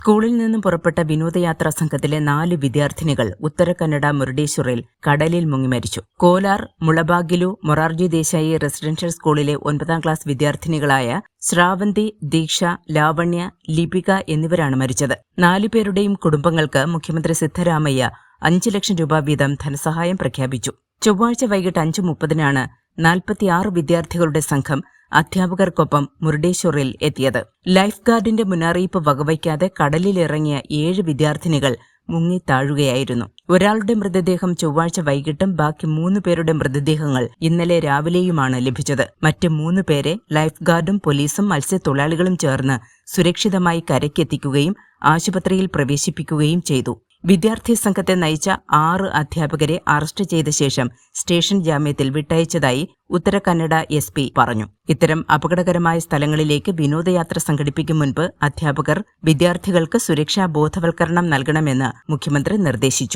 സ്കൂളിൽ നിന്നും പുറപ്പെട്ട വിനോദയാത്രാ സംഘത്തിലെ നാല് വിദ്യാർത്ഥിനികൾ ഉത്തര കന്നഡ മുരുടേശ്വറിൽ കടലിൽ മുങ്ങി മരിച്ചു. കോലാർ മുളബാഗിലു മൊറാർജി ദേശായി റെസിഡൻഷ്യൽ സ്കൂളിലെ ഒൻപതാം ക്ലാസ് വിദ്യാർത്ഥിനികളായ ശ്രാവന്തി ദീക്ഷ ലാവണ്യ ലിപിക എന്നിവരാണ് മരിച്ചത്. നാലുപേരുടെയും കുടുംബങ്ങൾക്ക് മുഖ്യമന്ത്രി സിദ്ധരാമയ്യ അഞ്ച് ലക്ഷം രൂപ വീതം ധനസഹായം പ്രഖ്യാപിച്ചു. ചൊവ്വാഴ്ച വൈകിട്ട് അഞ്ച് മുപ്പതിനാണ് നാൽപ്പത്തിയാറ് വിദ്യാർത്ഥികളുടെ സംഘം അധ്യാപകർക്കൊപ്പം മുരുടേശ്വറിൽ എത്തിയത്. ലൈഫ് ഗാർഡിന്റെ മുന്നറിയിപ്പ് വകവയ്ക്കാതെ കടലിലിറങ്ങിയ ഏഴ് വിദ്യാർത്ഥിനികൾ മുങ്ങി താഴുകയായിരുന്നു. ഒരാളുടെ മൃതദേഹം ചൊവ്വാഴ്ച വൈകിട്ടും ബാക്കി മൂന്ന് പേരുടെ മൃതദേഹങ്ങൾ ഇന്നലെ രാവിലെയുമാണ് ലഭിച്ചത്. മറ്റ് മൂന്ന് പേരെ ലൈഫ് ഗാർഡും പോലീസും മത്സ്യത്തൊഴിലാളികളും ചേർന്ന് സുരക്ഷിതമായി കരയ്ക്കെത്തിക്കുകയും ആശുപത്രിയിൽ പ്രവേശിപ്പിക്കുകയും ചെയ്തു. വിദ്യാർത്ഥി സംഘത്തെ നയിച്ച ആറ് അധ്യാപകരെ അറസ്റ്റ് ചെയ്ത ശേഷം സ്റ്റേഷൻ ജാമ്യത്തിൽ വിട്ടയച്ചതായി ഉത്തര കന്നഡ എസ് പി പറഞ്ഞു. ഇത്തരം അപകടകരമായ സ്ഥലങ്ങളിലേക്ക് വിനോദയാത്ര സംഘടിപ്പിക്കും മുൻപ് അധ്യാപകർ വിദ്യാർത്ഥികൾക്ക് സുരക്ഷാ ബോധവൽക്കരണം നൽകണമെന്ന് മുഖ്യമന്ത്രി നിർദ്ദേശിച്ചു.